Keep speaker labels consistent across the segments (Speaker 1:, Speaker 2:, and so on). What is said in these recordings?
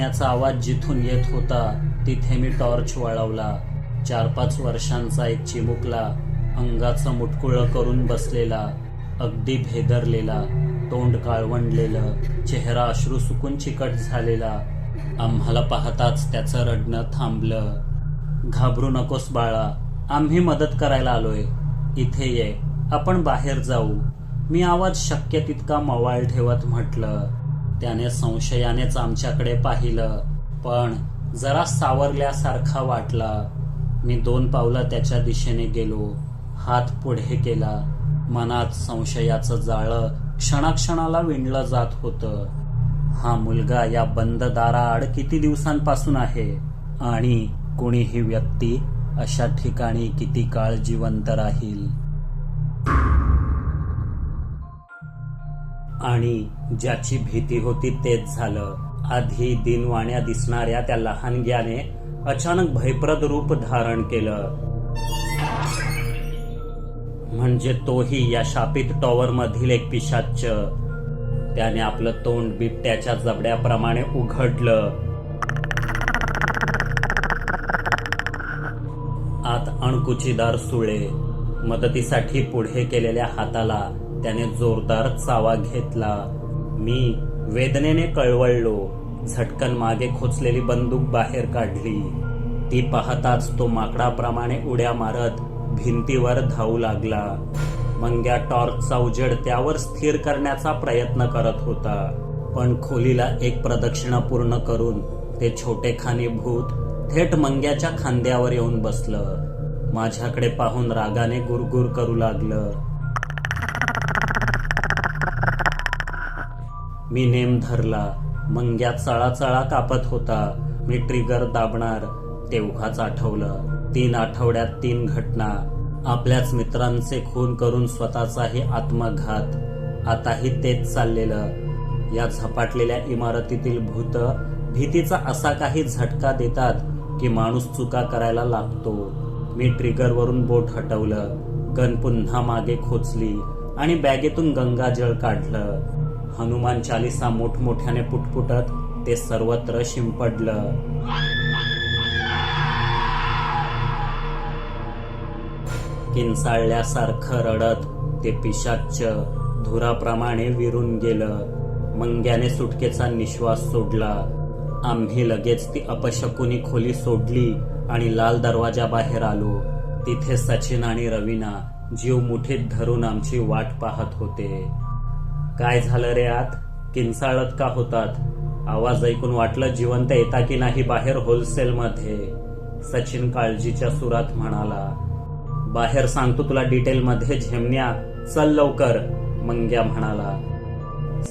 Speaker 1: रडण्याचा आवाज जिथून येत होता तिथे मी टॉर्च वळवला. चार पाच वर्षांचा एक चिमुकला अंगाचं मुटकुळं करून बसलेला अगदी भेदरलेला तोंड काळवंडलेलं चेहरा अश्रू सुकून चिकट झालेला. आम्हाला पाहताच त्याचं रडणं थांबलं. घाबरू नकोस बाळा आम्ही मदत करायला आलोय. इथे ये आपण बाहेर जाऊ. मी आवाज शक्य तितका मवाळ ठेवत म्हटलं. त्याने संशयानेच आमच्याकडे पाहिलं. पण जरा सावरल्यासारखा वाटला. मी दोन पावलं त्याच्या दिशेने गेलो. हात पुढे केला. मनात संशयाचं जाळं क्षणाक्षणाला विणलं जात होतं. हा मुलगा या बंद दाराआड किती दिवसांपासून आहे? आणि कोणी ही व्यक्ती अशा ठिकाणी किती काळ जिवंत राहील? आणि ज्याची भीती होती तेच झालं. आधी दिनवाण्या दिसणाऱ्या त्या लहानग्याने अचानक भयप्रद रूप धारण केलं. म्हणजे तोही या शापित टॉवर मधील एक पिशाच त्याने आपलं तोंड बिबट्याच्या जबड्याप्रमाणे उघडलं. आत अणकुचीदार सुळे मदतीसाठी पुढे केलेल्या हाताला त्याने जोरदार चावा घेतला. मी वेदनेने कळवळलो. झटकन मागे खोचलेली बंदूक बाहेर काढली. ती पाहताच तो माकडाप्रमाणे उड्या मारत भिंतीवर धावू लागला. मंग्या टॉर्चचा उजेड त्यावर स्थिर करण्याचा प्रयत्न करत होता. पण खोलीला एक प्रदक्षिणा पूर्ण करून ते छोटे खानी भूत थेट मंग्याच्या खांद्यावर येऊन बसलं. माझ्याकडे पाहून रागाने गुरगुर करू लागलं. मी नेम धरला मंग्या चळाचळा कापत होता. मी ट्रिगर दाबणार तेव्हाच आठवलं. तीन आठवड्यात तीन घटना. आपल्याच मित्रांचे खून करून स्वतःचाही आत्मघात. आताही तेच चाललेलं. या झपाटलेल्या इमारतीतील भूत भीतीचा असा काही झटका देतात की माणूस चुका करायला लागतो. मी ट्रिगरवरून बोट हटवलं. गन पुन्हा मागे खोचली आणि बॅगेतून गंगाजळ काढलं. हनुमान चालिसा मोठमोठ्याने पुटपुटत ते सर्वत्र शिंपडलं. किंचाळल्यासारखं रडत ते पिशाच्च धुराप्रमाणे विरून गेलं. मंग्याने सुटकेचा निश्वास सोडला. आम्ही लगेच ती अपशकुनी खोली सोडली आणि लाल दरवाजा बाहेर आलो. तिथे सचिन आणि रवीना जीव मुठीत धरून आमची वाट पाहत होते. काय झालं रे आत? किंचाळत का होतात? आवाज ऐकून वाटलं जिवंत येता की नाही बाहेर होलसेल मध्ये सचिन काळजीच्या सुरात म्हणाला बाहेर सांगतो तुला डिटेल मध्ये झेमण्या चल लवकर मंग्या म्हणाला.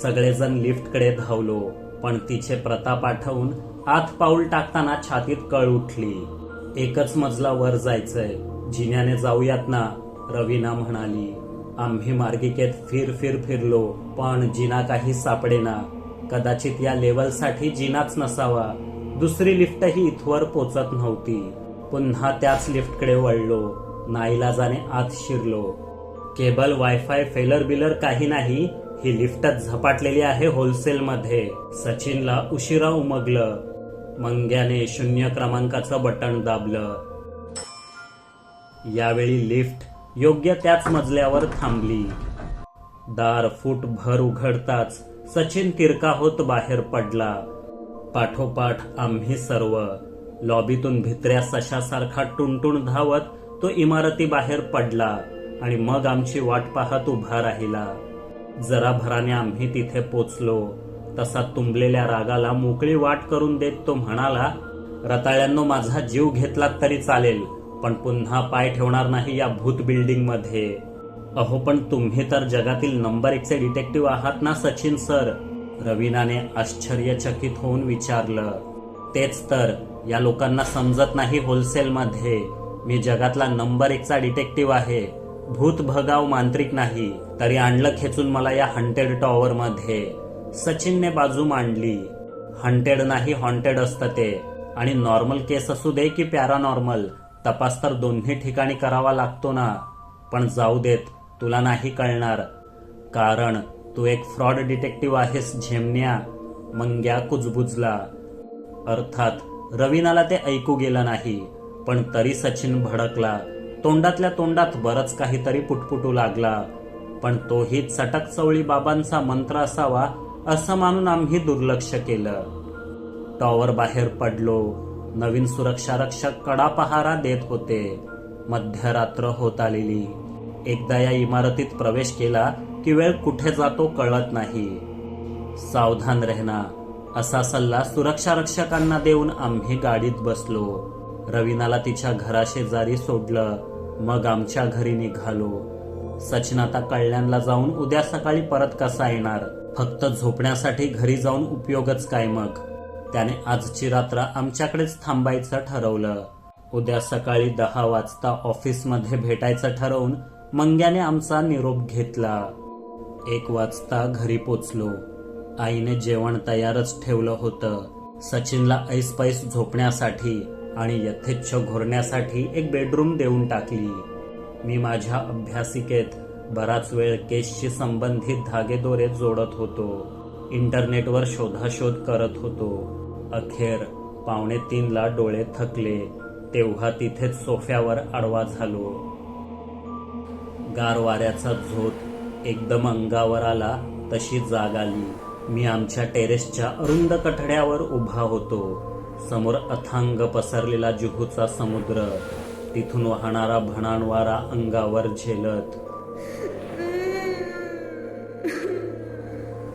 Speaker 1: सगळेजण लिफ्टकडे धावलो पण तिचे प्रताप आठवून आत पाऊल टाकताना छातीत कळ उठली. एकच मजला वर जायचंय. जिन्याने जाऊयात ना? रवीना म्हणाली. आम्ही मार्गिकेत फिर फिर फिरलो पण जिना काही सापडेना. कदाचित या लेवलसाठी जिनाच नसावा. दुसरी लिफ्टही इथवर पोचत नव्हती. पुन्हा त्याच लिफ्टकडे वळलो. नाईलाजाने आत शिरलो. केबल वायफाय फेलर बिलर काही नाही ही लिफ्टच झपाटलेली आहे होलसेल मध्ये सचिनला उशिरा उमगलं. मंग्याने शून्य क्रमांकाचं बटन दाबलं. यावेळी लिफ्ट योग्य त्याच मजल्यावर थांबली. दार फूट भर उघडताच सचिन तिरका होत बाहेर पडला. पाठोपाठ आम्ही सर्व लॉबीतून भित्र्या सशासारखा टुणटुण धावत तो इमारती बाहेर पडला आणि मग आमची वाट पाहत उभा राहिला. जरा भराने आम्ही तिथे पोचलो. तसा तुंबलेल्या रागाला मोकळी वाट करून देत तो म्हणाला रताळ्यांनो माझा जीव घेतला तरी चालेल. पण पुन्हा पाय ठेवणार नाही या भूत बिल्डिंगमध्ये. अहो पण तुम्ही तर जगातील नंबर एकचे डिटेक्टिव्ह आहात ना सचिन सर? रवीनाने आश्चर्यचकित होऊन विचारलं. तेच तर या लोकांना समजत नाही होलसेलमध्ये. मी जगातला नंबर एकचा डिटेक्टिव्ह आहे. भूत भगाव मांत्रिक नाही तरी आणलं खेचून मला या हंटेड टॉवरमध्ये. सचिनने बाजू मांडली. हंटेड नाही हॉन्टेड असतं ते. आणि नॉर्मल केस असू दे की पॅरानॉर्मल तपास तर दोन्ही ठिकाणी करावा लागतो ना. पण जाऊ देत तुला नाही कळणार. कारण तू एक फ्रॉड डिटेक्टिव्ह आहेस झेमन्या. मंग्या कुजबुजला. अर्थात रवीनाला ते ऐकू गेलं नाही पण तरी सचिन भडकला. तोंडातल्या तोंडात बरंच काहीतरी पुटपुटू लागला. पण तोही चटक चवळी बाबांचा मंत्र असावा असं मानून आम्ही दुर्लक्ष केलं. टॉवर बाहेर पडलो. नवीन सुरक्षा रक्षक कडा पहारा देत होते. मध्यरात्र होत आलेली. एकदा या इमारतीत प्रवेश केला की वेळ कुठे जातो कळत नाही. सावधान रहना असा सल्ला सुरक्षा रक्षकांना देऊन आम्ही गाडीत बसलो. रवीनाला तिच्या घराशेजारी सोडलं. मग आमच्या घरी निघालो. सचिन आता कल्याणला जाऊन उद्या सकाळी परत कसा येणार? फक्त झोपण्यासाठी घरी जाऊन उपयोगच काय मग? त्याने आजची रात्र आमच्याकडेच थांबायचं ठरवलं. उद्या सकाळी दहा वाजता ऑफिसमध्ये भेटायचं ठरवून मंग्याने आमचा निरोप घेतला. एक वाजता घरी पोचलो. आईने जेवण तयारच ठेवलं होतं. सचिनला ऐसपैस झोपण्यासाठी आणि यथेच्छ घोरण्यासाठी एक बेडरूम देऊन टाकली. मी माझ्या अभ्यासिकेत बराच वेळ केसशी संबंधित धागेदोरे जोडत होतो. इंटरनेटवर शोधाशोध करत होतो. अखेर पावणे तीनला डोळे थकले. तेव्हा तिथेच सोफ्यावर आडवा झालो. गार वाऱ्याचा झोत एकदम अंगावर आला तशी जाग आली. मी आमच्या टेरेसच्या अरुंद कठड्यावर उभा होतो. समोर अथांग पसरलेला जुहूचा समुद्र. तिथून वाहणारा भणाण वारा अंगावर झेलत.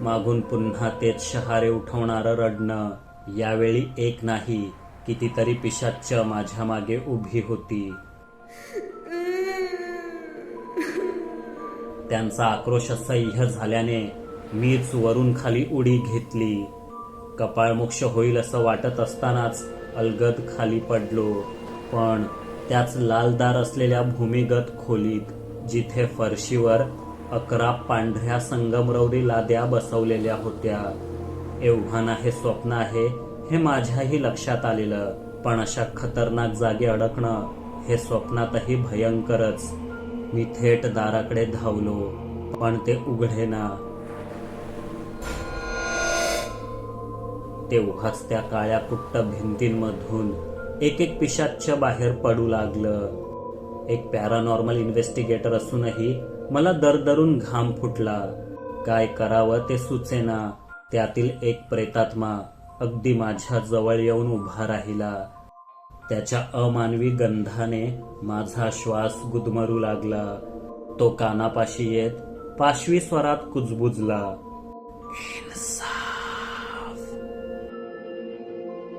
Speaker 1: मागून पुन्हा तेच शहारे उठवणारं रडणं. यावेळी एक नाही कितीतरी पिशाच्च माझ्या मागे उभी होती. त्यांचा आक्रोश सह्य झाल्याने मीच वरून खाली उडी घेतली. कपाळमोक्ष होईल असं वाटत असतानाच अलगद खाली पडलो. पण त्याच लालदार असलेल्या भूमिगत खोलीत जिथे फरशीवर अकरा पांढऱ्या संगमरवरी लाद्या बसवलेल्या होत्या. एव्हाना हे स्वप्न आहे हे माझ्याही लक्षात आलेलं. पण अशा खतरनाक जागी अडकणं हे स्वप्नातही भयंकरच. मी थेट दाराकडे धावलो पण ते उघडे ना तेव्हाच त्या काळ्या कुट्ट भिंतींमधून एक एक पिशाच्च बाहेर पडू लागलं. एक पॅरानॉर्मल इन्व्हेस्टिगेटर असूनही मला दरदरून घाम फुटला. काय करावं ते सुचेना. त्यातील एक प्रेतात्मा अगदी माझ्या जवळ येऊन उभा राहिला. त्याच्या अमानवी गंधाने माझा श्वास गुदमरू लागला. तो कानापाशी येत पाशवी स्वरात कुजबुजला.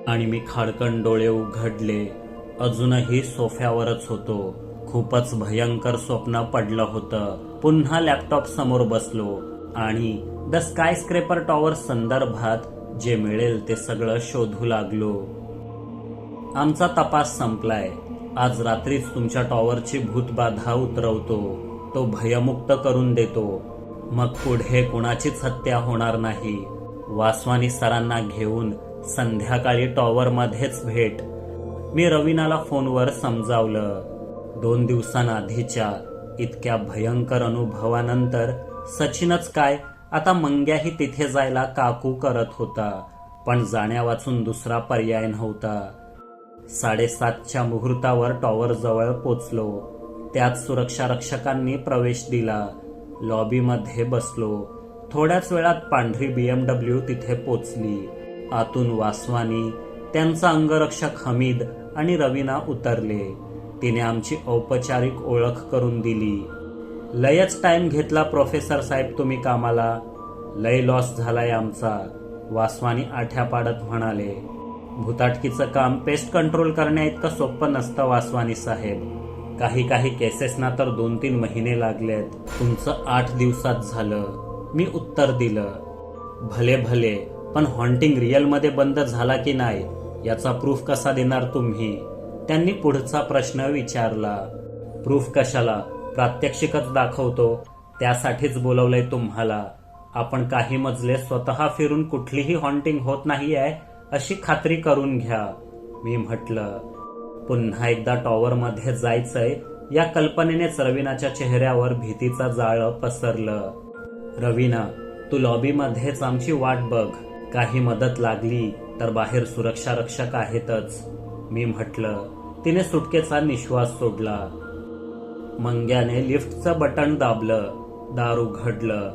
Speaker 1: आणि मी खाडकन डोळे उघडले. अजूनही सोफ्यावरच होतो. खूपच भयंकर स्वप्न पडलं होतं. पुन्हा लॅपटॉप समोर बसलो आणि द स्काय स्क्रेपर टॉवर संदर्भात जे मिळेल ते सगळं शोधू लागलो. आमचा तपास संपलाय. आज रात्रीच तुमच्या टॉवरची भूतबाधा उतरवतो. तो भयमुक्त करून देतो. मग पुढे कुणाचीच हत्या होणार नाही. वासवानी सरांना घेऊन संध्याकाळी टॉवरमध्येच भेट. मी रवीनाला फोनवर समजावलं. दोन दिवसांआधीच्या इतक्या भयंकर अनुभवानंतर सचिनच काय आता मंग्याही तिथे जायला काकू करत होता पण जाण्या वाचून दुसरा पर्याय नव्हता. साडेसातच्या मुहूर्तावर टॉवर जवळ पोचलो. त्यात सुरक्षा रक्षकांनी प्रवेश दिला. लॉबीमध्ये बसलो. थोड्याच वेळात पांढरी बीएमडब्ल्यू तिथे पोचली. आतून वासवानी त्यांचा अंगरक्षक हमीद आणि रवीना उतरले. तिने आमची औपचारिक ओळख करून दिली. लयच टाईम घेतला प्रोफेसर साहेब तुम्ही कामाला. लय लॉस झालाय आमचा वासवानी आठ्या पाडत म्हणाले. भूताटकीचं काम पेस्ट कंट्रोल करण्या इतकं सोपं नसतं वासवानी साहेब. काही काही केसेसना तर दोन तीन महिने लागलेत. तुमचं आठ दिवसात झालं. मी उत्तर दिलं. भले भले पण हॉन्टिंग रिअलमध्ये बंद झाला की नाही याचा प्रूफ कसा देणार तुम्ही? त्यांनी पुढचा प्रश्न विचारला. प्रूफ कशाला? प्रात्यक्षिकच दाखवतो. त्यासाठीच बोलवलंय तुम्हाला. आपण काही मजले स्वतः फिरून कुठलीही हॉन्टिंग होत नाही आहे अशी खात्री करून घ्या मी म्हटलं. पुन्हा एकदा टॉवर मध्ये जायचंय. या कल्पनेनेच रवीनाच्या चेहऱ्यावर भीतीचा जाळ पसरलं. रवीना तू लॉबीमध्येच आमची वाट बघ. काही मदत लागली तर बाहेर सुरक्षा रक्षक आहेतच. मी म्हटलं तिने सुटकेचा निश्वास सोडला. मंग्याने लिफ्टचं बटन दाबलं दार उघडलं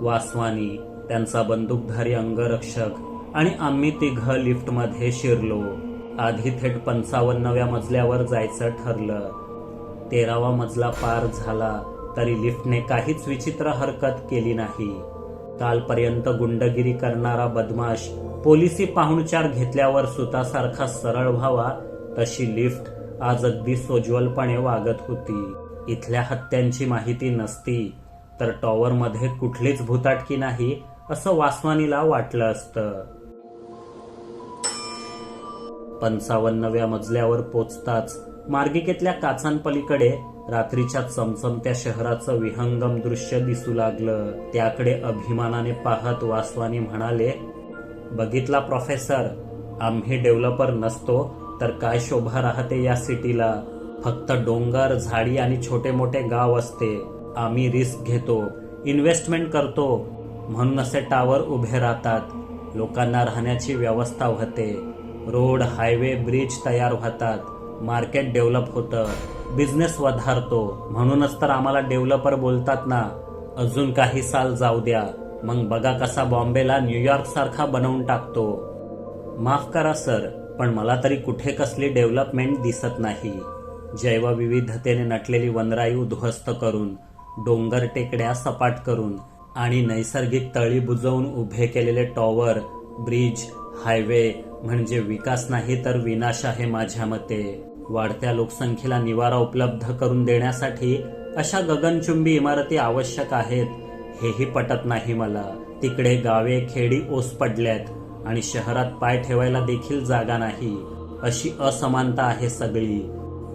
Speaker 1: वासवानी त्यांचा बंदूकधारी अंगरक्षक आणि आम्ही तिघ लिफ्टमध्ये शिरलो. आधी थेट पंचावन्नव्या मजल्यावर जायचं ठरलं. तेरावा मजला पार झाला तरी लिफ्टने काहीच विचित्र हरकत केली नाही. कालपर्यंत गुंडगिरी करणारा बदमाश पोलिसी पाहुणचार घेतल्यावर सुतासारखा सरळ व्हावा तशी लिफ्ट आज अगदी सोज्वलपणे वागत होती. इथल्या हत्यांची माहिती नसती तर टॉवरमध्ये कुठलीच भूताटकी नाही असं वासवानीला वाटलं असतं. पंचावन्नव्या मजल्यावर पोचताच मार्गिकेतल्या काचांपलीकडे रात्रीच्या चमचमत्या शहराचं विहंगम दृश्य दिसू लागलं. त्याकडे अभिमानाने पाहत वासवानी म्हणाले बघितला प्रोफेसर आम्ही डेव्हलपर नसतो तर काय शोभा राहते या सिटीला फक्त डोंगर झाडी आणि छोटे मोठे गाव असते. आम्ही रिस्क घेतो इन्व्हेस्टमेंट करतो. म्हणून असे टावर उभे राहतात. लोकांना राहण्याची व्यवस्था होते. रोड हायवे ब्रिज तयार होतात. मार्केट डेव्हलप होतं बिझनेस वधारतो. म्हणूनच तर आम्हाला डेव्हलपर बोलतात ना अजून काही साल जाऊ द्या मग बघा कसा बॉम्बेला न्यूयॉर्क सारखा बनवून टाकतो. माफ करा सर पण मला तरी कुठे कसली डेव्हलपमेंट दिसत नाही. जैवविविधतेने नटलेली वनराई उद्ध्वस्त करून डोंगर टेकड्या सपाट करून आणि नैसर्गिक तळी बुजवून उभे केलेले टॉवर ब्रिज हायवे म्हणजे विकास नाही तर विनाश आहे माझ्या मते. वाढत्या लोकसंख्येला निवारा उपलब्ध करून देण्यासाठी अशा गगनचुंबी इमारती आवश्यक आहेत. हेही पटत नाही मला. तिकडे गावे खेडी ओस पडल्यात आणि शहरात पाय ठेवायला देखील जागा नाही. अशी असमानता आहे सगळी.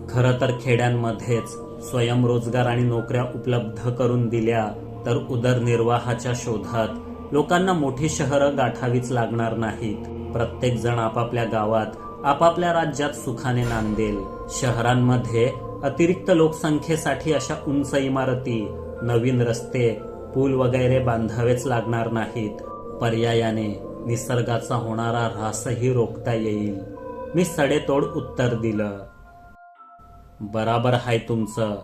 Speaker 1: खरं तर खेड्यांमध्येच स्वयंरोजगार आणि नोकऱ्या उपलब्ध करून दिल्या तर उदरनिर्वाहाच्या शोधात लोकांना मोठी शहरं गाठावीच लागणार नाहीत. प्रत्येक जण आपापल्या गावात आपापल्या राज्यात सुखाने नांदेल. शहरांमध्ये अतिरिक्त लोकसंख्येसाठी अशा उंच इमारती नवीन रस्ते पूल वगैरे बांधावेच लागणार नाहीत. पर्यायाने निसर्गाचा होणारा ऱ्हासही रोखता येईल. मी सडेतोड उत्तर दिलं. बराबर आहे तुमचं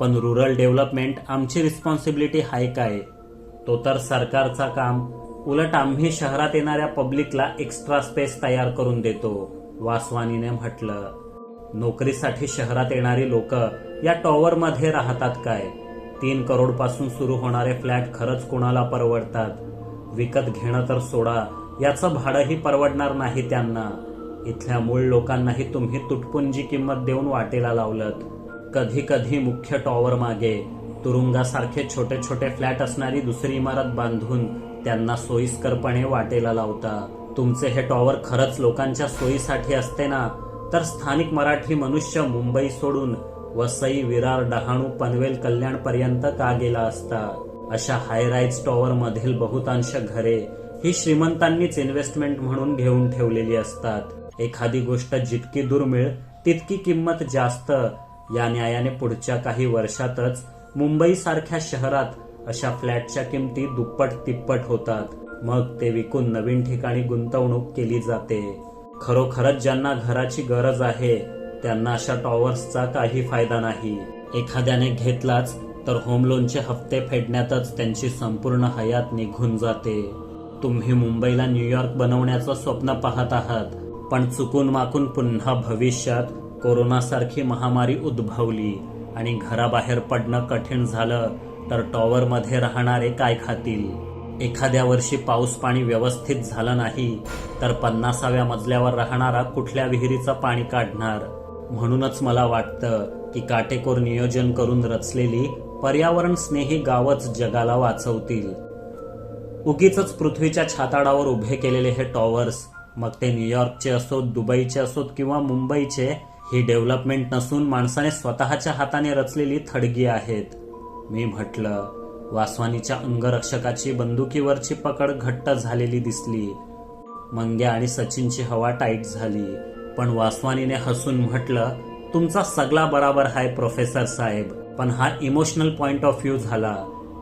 Speaker 1: पण रुरल डेव्हलपमेंट आमची रिस्पॉन्सिबिलिटी आहे काय? तो तर सरकारचा काम. उलट आम्ही शहरात येणाऱ्या पब्लिकला एक्स्ट्रा स्पेस तयार करून देतो. वासवानीने म्हटलं नोकरीसाठी शहरात येणारी लोक या टॉवरमध्ये राहतात काय? तीन करोडपासून सुरू होणारे फ्लॅट खरंच कोणाला परवडतात? विकत घेणं तर सोडा याचं भाडंही परवडणार नाही त्यांना. इथल्या मूळ लोकांनाही तुम्ही तुटपुंजी किंमत देऊन वाटेला लावलत. कधी कधी मुख्य टॉवर मागे तुरुंगासारखे छोटे छोटे फ्लॅट असणारी दुसरी इमारत बांधून त्यांना सोयीस्करपणे वाटेला लावता. तुमचे हे टॉवर खरंच लोकांच्या सोयीसाठी असते ना? तर स्थानिक मराठी मनुष्य मुंबई सोडून वसई विरार डहाणू पनवेल कल्याण पर्यंत का गेला असता? अशा हायराईज टॉवर मधील बहुतांश घरे ही श्रीमंतांनीच इन्व्हेस्टमेंट म्हणून घेऊन ठेवलेली असतात. एखादी गोष्ट जितकी दुर्मिळ तितकी किंमत जास्त. या न्यायाने पुढच्या काही वर्षातच मुंबई सारख्या शहरात अशा फ्लॅटच्या किमती दुप्पट तिप्पट होतात. मग ते विकून नवीन ठिकाणी गुंतवणूक केली जाते. खरोखरच ज्यांना घराची गरज आहे त्यांना अशा टॉवर्सचा काही फायदा नाही. एखाद्याने घेतलाच तर होम लोनचे हप्ते फेडण्यातच त्यांची संपूर्ण हयात निघून जाते. तुम्ही मुंबईला न्यूयॉर्क बनवण्याचं स्वप्न पाहत आहात पण चुकून माकून पुन्हा भविष्यात कोरोनासारखी महामारी उद्भवली आणि घराबाहेर पडणं कठीण झालं तर टॉवरमध्ये राहणारे काय खातील? एखाद्या वर्षी पाऊस पाणी व्यवस्थित झालं नाही तर पन्नासाव्या मजल्यावर राहणारा कुठल्या विहिरीचं पाणी काढणार? म्हणूनच मला वाटतं की काटेकोर नियोजन करून रचलेली पर्यावरण स्नेही गावच जगाला वाचवतील. उगीच पृथ्वीच्या छाताडावर उभे केलेले हे टॉवर्स मग ते न्यूयॉर्कचे असोत दुबईचे असोत किंवा मुंबईचे ही डेव्हलपमेंट नसून माणसाने स्वतःच्या हाताने रचलेली थडगी आहेत. मी म्हटलं वासवानीच्या अंगरक्षकाची बंदुकीवरची पकड घट्ट झालेली दिसली. मंग्या आणि सचिनची हवा टाईट झाली. पण वासवानीने हसून म्हटलं तुमचा सगळा बराबर आहे प्रोफेसर साहेब. पण हा इमोशनल पॉइंट ऑफ व्ह्यू झाला.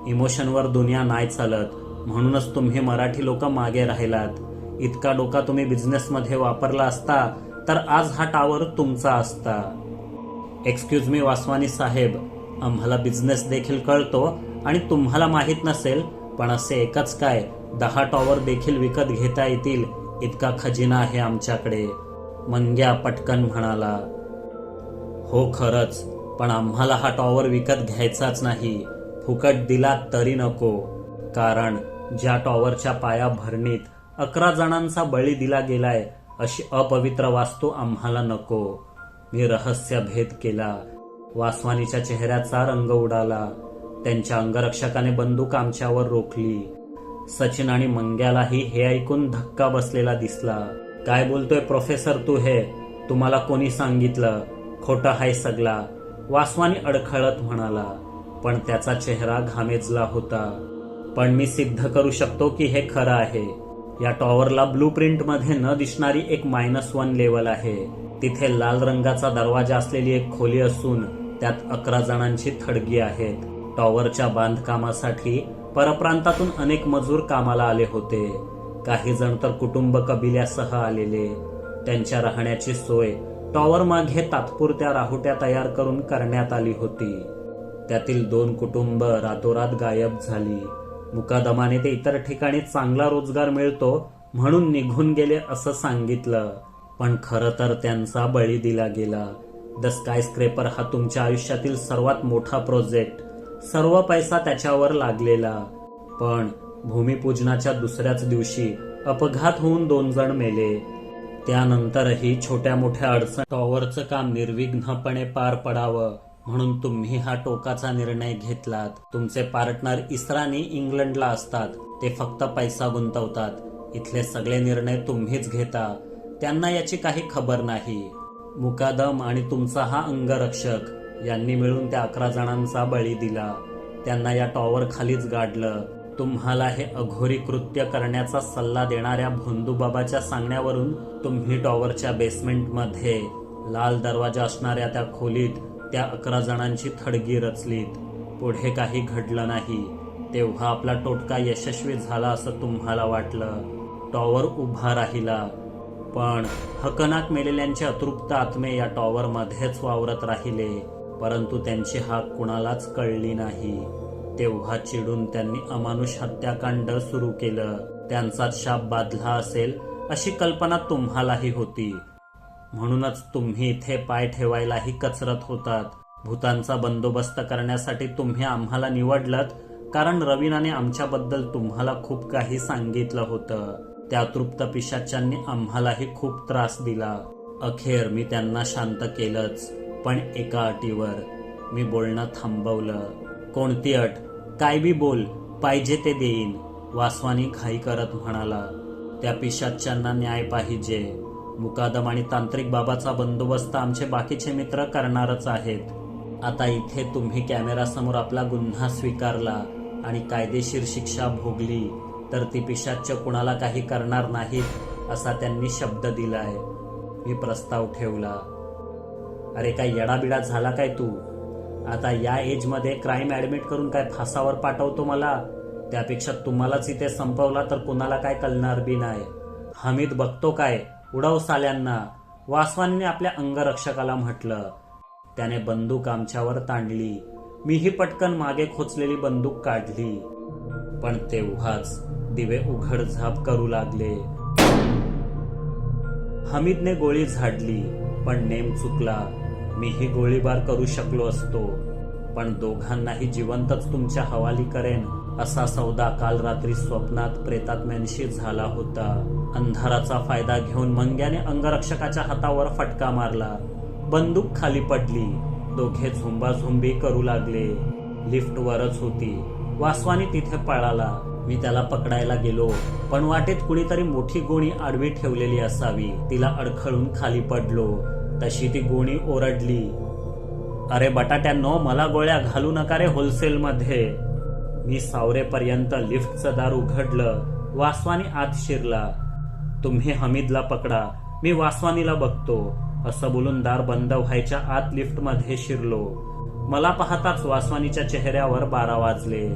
Speaker 1: इमोशनवर दुनिया नाही चालत. म्हणूनच तुम्ही मराठी लोक मागे राहिलात. इतका डोका तुम्ही बिझनेसमध्ये वापरला असता तर आज हा टावर तुमचा असता. एक्सक्यूज मी वासवानी साहेब. आम्हाला बिझनेस देखील कळतो आणि तुम्हाला माहीत नसेल पण असे एकच काय दहा टॉवर देखील विकत घेता येतील इतका खजिना आहे आमच्याकडे. मंग्या पटकन म्हणाला हो खरंच पण आम्हाला हा टॉवर विकत घ्यायचाच नाही. फुकट दिला तरी नको. कारण ज्या टॉवरच्या पाया भरणीत अकरा जणांचा बळी दिला गेलाय अशी अपवित्र वास्तू आम्हाला नको. मी रहस्य भेद केला. वासवानीच्या चेहऱ्याचा रंग उडाला. त्यांच्या अंगरक्षकाने बंदूक आमच्यावर रोखली. सचिन आणि मंग्यालाही हे ऐकून धक्का बसलेला दिसला. काय बोलतोय प्रोफेसर तू हे? तुम्हाला कोणी सांगितलं? खोटं हाय सगला वासवानी अडखळत म्हणाला. पण त्याचा चेहरा घामेजला होता. पण मी सिद्ध करू शकतो की हे खरं आहे. या टॉवरला ब्लू मध्ये न दिसणारी एक मायनस वन लेवल आहे. तिथे लाल रंगाचा दरवाजा असलेली एक खोली असून त्यात अकरा जणांची थडगी आहेत. टॉवरच्या बांधकामासाठी परप्रांतातून अनेक मजूर कामाला आले होते. काही जण तर कुटुंब कबिल्यासह आलेले. त्यांच्या राहण्याची सोय टॉवर मागे तात्पुरत्या राहुट्या तयार करून करण्यात आली होती. त्यातील दोन कुटुंब रातोरात गायब झाली. मुकादमाने ते इतर ठिकाणी चांगला रोजगार मिळतो म्हणून निघून गेले असं सांगितलं. पण खरं तर त्यांचा बळी दिला गेला. द स्काय स्क्रेपर हा तुमच्या आयुष्यातील सर्वात मोठा प्रोजेक्ट. सर्व पैसा त्याच्यावर लागलेला. पण भूमिपूजनाच्या दुसऱ्याच दिवशी अपघात होऊन दोन जण मेले. त्यानंतरही छोट्या मोठ्या अडचण टॉवरचं काम निर्विघ्नपणे पार पडावं म्हणून तुम्ही हा टोकाचा निर्णय घेतलात. तुमचे पार्टनर इस्रानी इंग्लंडला असतात. ते फक्त पैसा गुंतवतात. इथले सगळे निर्णय तुम्हीच घेता. त्यांना याची काही खबर नाही. मुकादम आणि तुमचा हा अंगरक्षक यांनी मिळून त्या अकरा जणांचा बळी दिला. त्यांना या टॉवर खालीच गाडलं. तुम्हाला हे अघोरी कृत्य करण्याचा सल्ला देणाऱ्या भोंदूबाबाच्या सांगण्यावरून तुम्ही टॉवरच्या बेसमेंटमध्ये लाल दरवाजा असणाऱ्या त्या खोलीत त्या अकरा जणांची थडगी रचलीत. पुढे काही घडलं नाही. तेव्हा आपला टोटका यशस्वी झाला असं तुम्हाला वाटलं. टॉवर उभा राहिला. पण हकनाक मेलेल्यांचे अतृप्त आत्मे या टॉवरमध्येच वावरत राहिले. परंतु त्यांची हाक कुणालाच कळली नाही. तेव्हा चिडून त्यांनी अमानुष हत्याकांड सुरू केलं. त्यांचा शाप बाधला असेल अशी कल्पना तुम्हालाही होती. म्हणूनच तुम्ही इथे पाय ठेवायलाही कचरत होतात. भूतांचा बंदोबस्त करण्यासाठी तुम्ही आम्हाला निवडलत कारण रवीनाने आमच्याबद्दल तुम्हाला खूप काही सांगितलं होतं. त्या तृप्त पिशाच्यांनी आम्हालाही खूप त्रास दिला. अखेर मी त्यांना शांत केलंच. पण एका अटीवर. मी बोलणं थांबवलं. कोणती अट? काय बी बोल. पाहिजे ते देईन. वासवानी घाई करत म्हणाला. त्या पिशाच्यांना न्याय पाहिजे. मुकादम आणि तांत्रिक बाबाचा बंदोबस्त आमचे बाकीचे मित्र करणारच आहेत. आता इथे तुम्ही कॅमेरासमोर आपला गुन्हा स्वीकारला आणि कायदेशीर शिक्षा भोगली तर ती पिशाच्य कुणाला काही करणार नाहीत असा त्यांनी शब्द दिलाय. मी प्रस्ताव ठेवला. अरे काय येडाबिडा झाला काय तू? आता या एजमध्ये क्राईम ऍडमिट करून काय फासावर पाठवतो मला? त्यापेक्षा तुम्हालाच इथे संपवला तर कुणाला काय कळणार बी नाही. हमीद बघतो काय? उडव साल्यांना. वासवानीने आपल्या अंगरक्षकाला म्हटलं. त्याने बंदूक आमच्यावर ताणली. मीही पटकन मागे खोचलेली बंदूक काढली. पण तेव्हाच दिवे उघडझाप करू लागले. हमीदने गोळी झाडली पण नेम चुकला. मीही गोळीबार करू शकलो असतो. पण दोघांनाही जिवंतच तुमच्या हवाली करेन असा सौदा काल रात्री स्वप्नात प्रेतात्म्यांशी झाला होता. अंधाराचा फायदा घेऊन मंग्याने अंगरक्षकाच्या हातावर फटका मारला. बंदूक खाली पडली. दोघे झुंबाझुंबी करू लागले. लिफ्ट वरच होती. वासवानी तिथे पळाला. मी त्याला पकडायला गेलो. पण वाटेत कुणीतरी मोठी गोणी आडवी ठेवलेली असावी. तिला अडखळून खाली पडलो. तशी ती गोणी ओरडली. अरे बटाट्यांनो मला गोळ्या घालू नका रे होलसेलमध्ये. मी सावरेपर्यंत लिफ्टचं दार उघडलं. वासवानी आत शिरला. तुम्ही हमीदला पकडा मी वासवानीला बघतो असं बोलून दार बंद व्हायच्या आत लिफ्टमध्ये शिरलो. मला पाहताच वासवानीच्या चेहऱ्यावर बारा वाजले.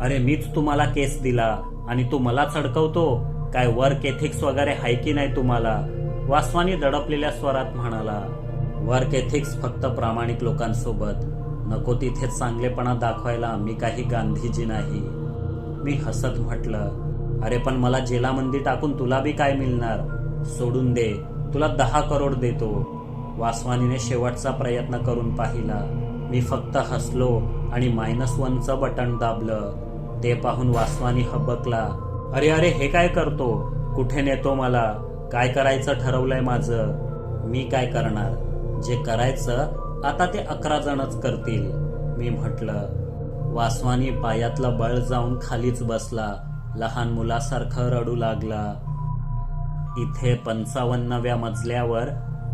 Speaker 1: अरे मीच तुम्हाला केस दिला आणि तू मला चढकवतो? काय वर्क एथिक्स वगैरे आहे की नाही तुम्हाला? वासवानी दडपलेल्या स्वरात म्हणाला वर्क एथिक्स फक्त प्रामाणिक लोकांसोबत. नको तिथे चांगलेपणा दाखवायला मी काही गांधीजी नाही. मी हसत म्हटलं अरे पण मला जेलामंदी टाकून तुला बी काय मिळणार? सोडून दे. तुला दहा करोड देतो. वासवानीने शेवटचा प्रयत्न करून पाहिला. मी फक्त हसलो आणि मायनस वनचं बटन दाबलं. ते पाहून वासवानी हबकला अरे अरे हे काय करतो? कुठे नेतो मला? काय करायचं ठरवलंय माझं? मी काय करणार? जे करायचं आता ते अकरा जणच करतील. मी म्हटलं वासवानी पायातला बळ जाऊन खालीच बसला. लहान मुलासारखं रडू लागला. इथे पंचावन्नव्या मजल्यावर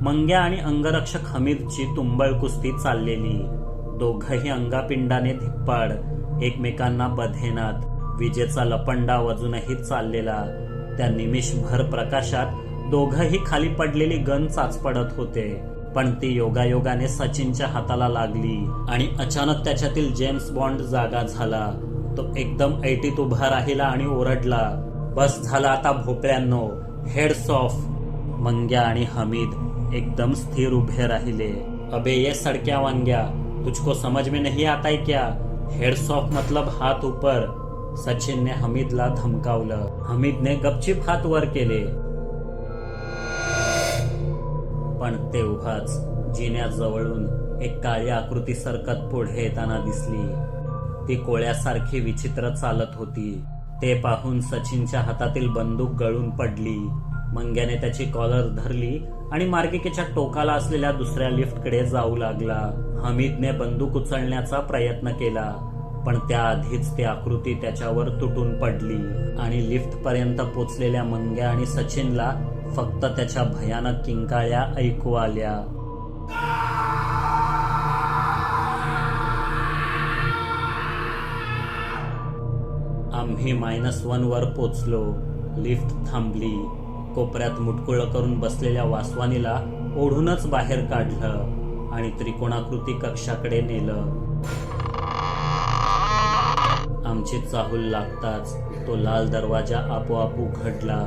Speaker 1: मंग्या आणि अंगरक्षक हमीदची तुंबळ कुस्ती चाललेली. दोघही अंगापिंडाने धिप्पाड एकमेकांना बधेनात. विजेचा लपंडा अजूनही चाललेला. त्या निमिषभर प्रकाशात दोघही खाली पडलेली गन चाचपडत होते. पण ती योगायोगाने सचिनच्या हाताला लागली आणि अचानक त्याच्यातील जेम्स बॉन्ड जागा झाला. तो एकदम ऐटीत उभा राहिला आणि ओरडला बस झाला आता भोपळ्यांनो हेड्स ऑफ मंग्या आणि हमीद एकदम स्थिर उभे राहिले. अबे ये सडक्या वांग्या तुझको समझ में नहीं आता है क्या? हेड्स ऑफ मतलब हात ऊपर. सचिनने हमीदला धमकावलं. हमीदने गपचिप हात वर केले. पण तेव्हाच जिन्याजवळून एक काळी आकृती सरकत पुढे येताना दिसली. ती कोळ्यासारखी विचित्र चालत होती. ते पाहून सचिनच्या हातातील बंदूक गळून पडली. मंग्याने त्याची कॉलर धरली आणि मार्गिकेच्या टोकाला असलेल्या दुसऱ्या लिफ्टकडे जाऊ लागला. हमीदने बंदूक उचलण्याचा प्रयत्न केला. पण त्याआधीच ती आकृती त्याच्यावर तुटून पडली. आणि लिफ्ट पर्यंत पोचलेल्या मंग्या आणि सचिनला फक्त त्याच्या भयानक किंकाळ्या ऐकू आल्या. आम्ही मायनस वन वर पोचलो. लिफ्ट थांबली. कोपऱ्यात मुटकुळ करून बसलेल्या वासवानीला ओढूनच बाहेर काढलं आणि त्रिकोणाकृती कक्षाकडे नेलं. आमची चाहूल लागताच तो लाल दरवाजा आपोआप उघडला.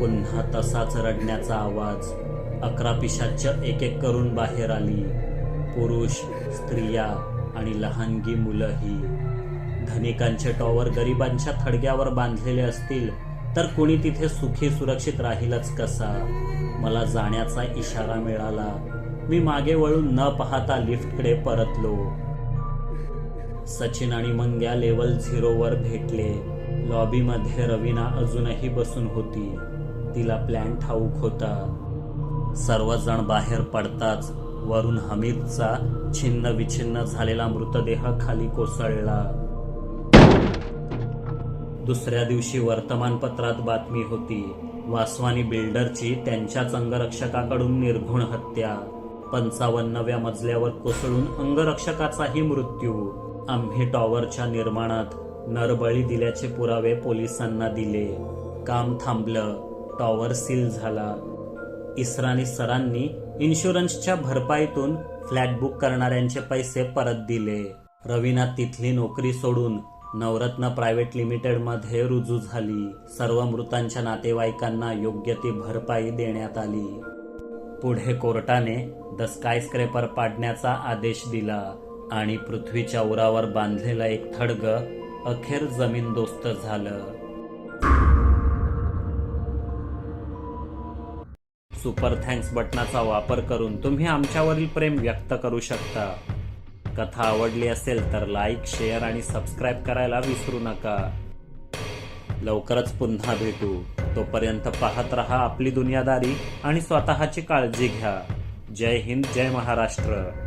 Speaker 1: पुन्हा तसाच रडण्याचा आवाज. अकरा पिशाच्य एक एक करून बाहेर आली. पुरुष स्त्रिया आणि लहानगी मुलंही. धनिकांचे टॉवर गरिबांच्या थडग्यावर बांधलेले असतील तर कोणी तिथे सुखी सुरक्षित राहीलच कसा? मला जाण्याचा इशारा मिळाला. मी मागे वळून न पाहता लिफ्टकडे परतलो. सचिन आणि मंग्या लेवल झिरोवर भेटले. लॉबीमध्ये रवीना अजूनही बसून होती. तिला प्लॅन ठाऊक होता. सर्वजण बाहेर पडताच वरून हमीदचा छिन्न विछिन्न झालेला मृतदेह खाली कोसळला. दुसऱ्या दिवशी वर्तमानपत्रात बातमी होती वासवानी बिल्डरची त्यांच्याच अंगरक्षकाकडून निर्घुण हत्या. पंचावन्नव्या मजल्यावर कोसळून अंगरक्षकाचाही मृत्यू. आम्ही टॉवरच्या निर्माणात नरबळी दिल्याचे पुरावे पोलिसांना दिले. काम थांबलं. टॉवर सील झाला. इस्राणी सरांनी इन्शुरन्सच्या भरपाईतून फ्लॅट बुक करणाऱ्यांचे पैसे परत दिले. रवीना तिथली नोकरी सोडून नवरत्न प्रायव्हेट लिमिटेडमध्ये रुजू झाली. सर्व मृतांच्या नातेवाईकांना योग्य ती भरपाई देण्यात आली. पुढे कोर्टाने द स्कायस्क्रेपर पाडण्याचा आदेश दिला. आणि पृथ्वीच्या उरावर बांधलेलं एक थडग अखेर जमीनदोस्त झालं. सुपर थँक्स बटनाचा वापर करून तुम्ही आमच्यावरील प्रेम व्यक्त करू शकता. कथा आवडली असेल तर लाईक शेअर आणि सबस्क्राईब करायला विसरू नका. लवकरच पुन्हा भेटू. तोपर्यंत पाहत रहा आपली दुनियादारी आणि स्वतःची काळजी घ्या. जय हिंद जय महाराष्ट्र.